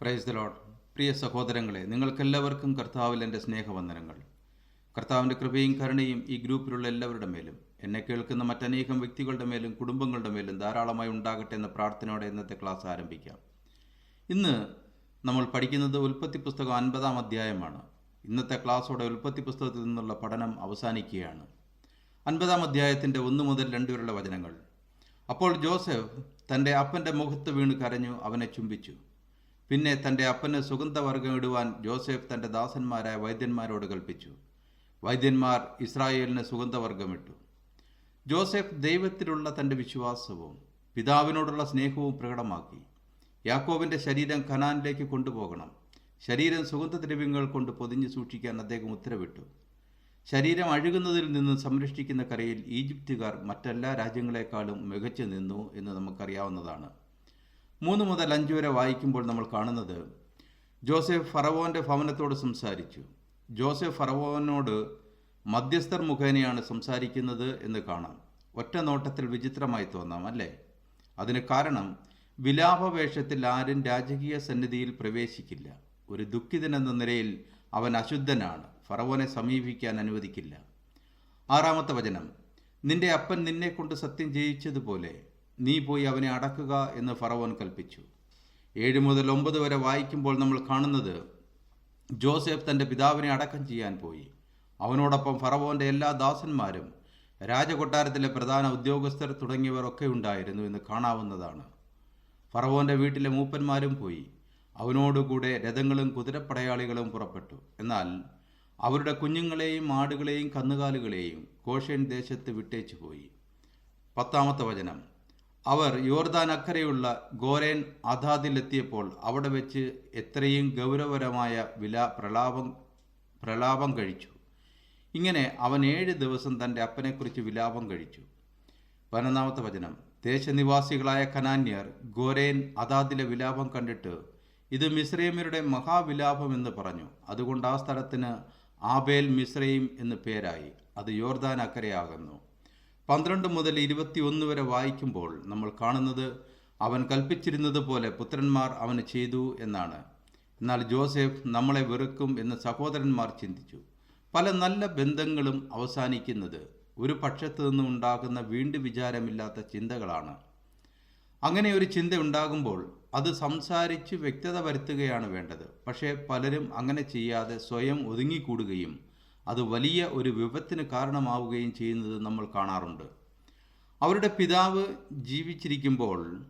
Praise the load പ്രിയ സഹോദരങ്ങളെ നിങ്ങൾക്കെല്ലാവർക്കും കർത്താവിൽ എന്റെ സ്നേഹവന്ദനങ്ങൾ. കർത്താവിന്റെ കൃപയും കരുണയും ഈ ഗ്രൂപ്പിലുള്ള എല്ലാവരുടെ മേലും എന്നെ കേൾക്കുന്ന മറ്റനേകം വ്യക്തികളുടെ മേലും കുടുംബങ്ങളുടെ മേലും ധാരാളമായി ഉണ്ടാകട്ടെ എന്ന പ്രാർത്ഥനയോടെ ഇന്നത്തെ ക്ലാസ് ആരംഭിക്കാം. ഇന്ന് നമ്മൾ പഠിക്കുന്നത് ഉൽപ്പത്തി പുസ്തകം അൻപതാം അധ്യായമാണ്. ഇന്നത്തെ ക്ലാസ്സോടെ ഉൽപ്പത്തി പുസ്തകത്തിൽ നിന്നുള്ള പഠനം അവസാനിക്കുകയാണ്. അൻപതാം അധ്യായത്തിന്റെ ഒന്ന് മുതൽ രണ്ട് വരെയുള്ള വചനങ്ങൾ. അപ്പോൾ ജോസഫ് തന്റെ അപ്പന്റെ മുഖത്ത് വീണ് കരഞ്ഞു അവനെ ചുംബിച്ചു. പിന്നെ തന്റെ അപ്പന് സുഗന്ധവർഗം ഇടുവാൻ ജോസഫ് തന്റെ ദാസന്മാരായ വൈദ്യന്മാരോട് കൽപ്പിച്ചു. വൈദ്യന്മാർ ഇസ്രായേലിന് സുഗന്ധവർഗമിട്ടു. ജോസഫ് ദൈവത്തിലുള്ള തന്റെ വിശ്വാസവും പിതാവിനോടുള്ള സ്നേഹവും പ്രകടമാക്കി. യാക്കോബിന്റെ ശരീരം ഖനാനിലേക്ക് കൊണ്ടുപോകണം. ശരീരം സുഗന്ധദ്രവ്യങ്ങൾ കൊണ്ട് പൊതിഞ്ഞു സൂക്ഷിക്കാൻ അദ്ദേഹം ഉത്തരവിട്ടു. ശരീരം അഴുകുന്നതിൽ നിന്ന് സംരക്ഷിക്കുന്ന കരയിൽ ഈജിപ്തുകാർ മറ്റെല്ലാ രാജ്യങ്ങളെക്കാളും മികച്ചു നിന്നു എന്ന് നമുക്കറിയാവുന്നതാണ്. മൂന്ന് മുതൽ അഞ്ച് വരെ വായിക്കുമ്പോൾ നമ്മൾ കാണുന്നത് ജോസഫ് ഫറവോന്റെ ഭവനത്തോട് സംസാരിച്ചു. ജോസഫ് ഫറവോനോട് മധ്യസ്ഥർ മുഖേനയാണ് സംസാരിക്കുന്നത് എന്ന് കാണാം. ഒറ്റ നോട്ടത്തിൽ വിചിത്രമായി തോന്നാം അല്ലേ? അതിന് കാരണം വിലാപവേഷത്തിൽ ആരും രാജകീയ സന്നിധിയിൽ പ്രവേശിക്കില്ല. ഒരു ദുഃഖിതൻ എന്ന നിലയിൽ അവൻ അശുദ്ധനാണ്. ഫറവോനെ സമീപിക്കാൻ അനുവദിക്കില്ല. ആറാമത്തെ വചനം നിന്റെ അപ്പൻ നിന്നെ കൊണ്ട് സത്യം ചെയ്യിച്ചതുപോലെ നീ പോയി അവനെ അടക്കുക എന്ന് ഫറവോൻ കൽപ്പിച്ചു. ഏഴ് മുതൽ ഒമ്പത് വരെ വായിക്കുമ്പോൾ നമ്മൾ കാണുന്നത് ജോസഫ് തന്റെ പിതാവിനെ അടക്കം ചെയ്യാൻ പോയി. അവനോടൊപ്പം ഫറവോന്റെ എല്ലാ ദാസന്മാരും രാജകൊട്ടാരത്തിലെ പ്രധാന ഉദ്യോഗസ്ഥർ തുടങ്ങിയവർ ഒക്കെ ഉണ്ടായിരുന്നു എന്ന് കാണാവുന്നതാണ്. ഫറവോന്റെ വീട്ടിലെ മൂപ്പന്മാരും പോയി. അവനോടുകൂടെ രഥങ്ങളും കുതിരപ്പടയാളികളും പുറപ്പെട്ടു. എന്നാൽ അവരുടെ കുഞ്ഞുങ്ങളെയും ആടുകളെയും കന്നുകാലികളെയും കോഷ്യൻ ദേശത്ത് വിട്ടേച്ചു പോയി പത്താമത്തെ വചനം. അവർ യോർദാൻ അക്കരെയുള്ള ഗോരേൻ അതാദിലെത്തിയപ്പോൾ അവിടെ വെച്ച് എത്രയും ഗൗരവപരമായ വില പ്രലാപം പ്രലാപം കഴിച്ചു. ഇങ്ങനെ അവൻ ഏഴ് ദിവസം തന്റെ അപ്പനെക്കുറിച്ച് വിലാപം കഴിച്ചു. പതിനൊന്നാമത്തെ വചനം. ദേശനിവാസികളായ കനാന്യർ ഗോരേൻ അതാദിലെ വിലാപം കണ്ടിട്ട് ഇത് മിശ്രൈമ്യരുടെ മഹാവിലാപം എന്ന് പറഞ്ഞു. അതുകൊണ്ട് ആ സ്ഥലത്തിന് ആബേൽ മിശ്രയും എന്ന് പേരായി. അത് യോർദാൻ അക്കരയാകുന്നു. പന്ത്രണ്ട് മുതൽ ഇരുപത്തിയൊന്ന് വരെ വായിക്കുമ്പോൾ നമ്മൾ കാണുന്നത് അവൻ കൽപ്പിച്ചിരുന്നത് പോലെ പുത്രന്മാർ അവന് ചെയ്തു എന്നാണ്. എന്നാൽ ജോസഫ് നമ്മളെ വെറുക്കും എന്ന് സഹോദരന്മാർ ചിന്തിച്ചു. പല നല്ല ബന്ധങ്ങളും അവസാനിക്കുന്നത് ഒരു പക്ഷത്തു നിന്നും ഉണ്ടാകുന്ന വീണ്ടും വിചാരമില്ലാത്ത ചിന്തകളാണ്. അങ്ങനെ ഒരു ചിന്ത ഉണ്ടാകുമ്പോൾ അത് സംസാരിച്ച് വ്യക്തത വരുത്തുകയാണ് വേണ്ടത്. പക്ഷേ പലരും അങ്ങനെ ചെയ്യാതെ സ്വയം ഒതുങ്ങിക്കൂടുകയും അത് വലിയ ഒരു വിപത്തിന് കാരണമാവുകയും ചെയ്യുന്നത് നമ്മൾ കാണാറുണ്ട്. അവരുടെ പിതാവ് ജീവിച്ചിരിക്കുമ്പോൾ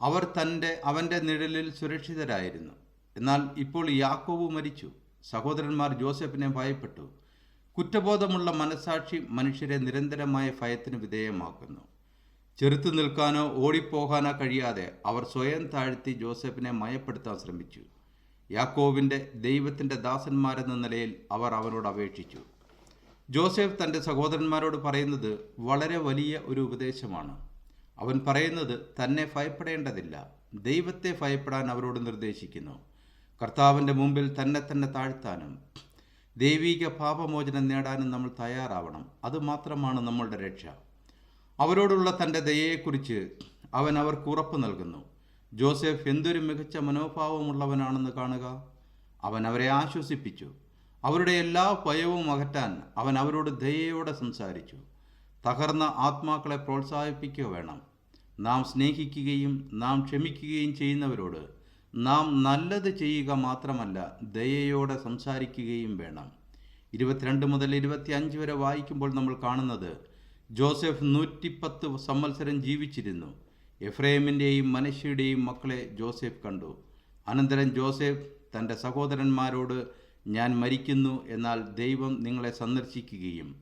അവർ തന്റെ അവന്റെ നിഴലിൽ സുരക്ഷിതരായിരുന്നു. എന്നാൽ ഇപ്പോൾ യാക്കോവ് മരിച്ചു. സഹോദരന്മാർ ജോസഫിനെ ഭയപ്പെട്ടു. കുറ്റബോധമുള്ള മനസാക്ഷി മനുഷ്യരെ നിരന്തരമായ ഭയത്തിന് വിധേയമാക്കുന്നു. ചെറുത്തു നിൽക്കാനോ ഓടിപ്പോകാനോ കഴിയാതെ അവർ സ്വയം താഴ്ത്തി ജോസഫിനെ മയപ്പെടുത്താൻ ശ്രമിച്ചു. യാക്കോവിന്റെ ദൈവത്തിന്റെ ദാസന്മാരെന്ന നിലയിൽ അവർ അവനോട് അപേക്ഷിച്ചു. ജോസഫ് തന്റെ സഹോദരന്മാരോട് പറയുന്നത് വളരെ വലിയ ഒരു ഉപദേശമാണ്. അവൻ പറയുന്നത് തന്നെ ഭയപ്പെടേണ്ടതില്ല. ദൈവത്തെ ഭയപ്പെടാൻ അവരോട് നിർദ്ദേശിക്കുന്നു. കർത്താവിന്റെ മുമ്പിൽ തന്നെ തന്നെ താഴ്ത്താനും ദൈവിക പാപമോചനം നേടാനും നമ്മൾ തയ്യാറാവണം. അതുമാത്രമാണ് നമ്മളുടെ രക്ഷ. അവരോടുള്ള തന്റെ ദയയെക്കുറിച്ച് അവൻ അവർക്ക് ഉറപ്പ് നൽകുന്നു. ജോസഫ് എന്തൊരു മികച്ച മനോഭാവമുള്ളവനാണെന്ന് കാണുക അവൻ അവരെ ആശ്വസിപ്പിച്ചു അവരുടെ എല്ലാ ഭയവും അകറ്റാൻ അവൻ അവരോട് ദയയോടെ സംസാരിച്ചു തകർന്ന ആത്മാക്കളെ പ്രോത്സാഹിപ്പിക്കുക വേണം നാം സ്നേഹിക്കുകയും നാം ക്ഷമിക്കുകയും ചെയ്യുന്നവരോട് നാം നല്ലത് ചെയ്യുക മാത്രമല്ല ദയയോടെ സംസാരിക്കുകയും വേണം ഇരുപത്തിരണ്ട് മുതൽ ഇരുപത്തി അഞ്ച് വരെ വായിക്കുമ്പോൾ നമ്മൾ കാണുന്നത് ജോസഫ് നൂറ്റിപ്പത്ത് സംവത്സരം ജീവിച്ചിരുന്നു എഫ്രൈമിന്റെയും മനശ്ശയുടെയും മക്കളെ ജോസഫ് കണ്ടു. അനന്തരം ജോസഫ് തന്റെ സഹോദരന്മാരോട് ഞാൻ മരിക്കുന്നു എന്നാൽ ദൈവം നിങ്ങളെ സന്ദർശിക്കുകയും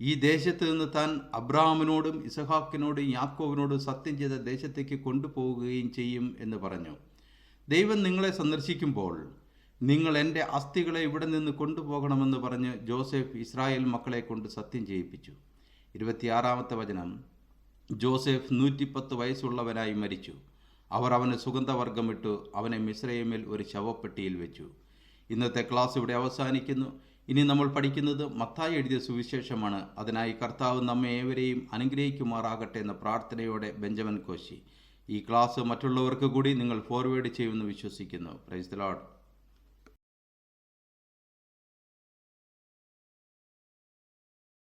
ഈ ദേശത്ത് നിന്ന് താൻ അബ്രാഹാമിനോടും ഇസഹാക്കിനോടും യാക്കോവിനോടും സത്യം ചെയ്ത ദേശത്തേക്ക് കൊണ്ടുപോവുകയും ചെയ്യും എന്ന് പറഞ്ഞു. ദൈവം നിങ്ങളെ സന്ദർശിക്കുമ്പോൾ നിങ്ങൾ എന്റെ അസ്ഥികളെ ഇവിടെ നിന്ന് കൊണ്ടുപോകണമെന്ന് പറഞ്ഞ് ജോസഫ് ഇസ്രായേൽ മക്കളെ കൊണ്ട് സത്യം ചെയ്യിപ്പിച്ചു. ഇരുപത്തിയാറാമത്തെ വചനം. ജോസഫ് നൂറ്റിപ്പത്ത് വയസ്സുള്ളവനായി മരിച്ചു. അവർ അവന് സുഗന്ധവർഗമിട്ടു അവനെ മിശ്രയമിൽ ഒരു ശവപ്പെട്ടിയിൽ വെച്ചു. ഇന്നത്തെ ക്ലാസ് ഇവിടെ അവസാനിക്കുന്നു. ഇനി നമ്മൾ പഠിക്കുന്നത് മത്തായി എഴുതിയ സുവിശേഷമാണ്. അതിനായി കർത്താവ് നമ്മെ ഏവരെയും അനുഗ്രഹിക്കുമാറാകട്ടെ എന്ന പ്രാർത്ഥനയോടെ ബെഞ്ചമിൻ കോശി. ഈ ക്ലാസ് മറ്റുള്ളവർക്ക് കൂടി നിങ്ങൾ ഫോർവേഡ് ചെയ്യുമെന്ന് വിശ്വസിക്കുന്നു. Price load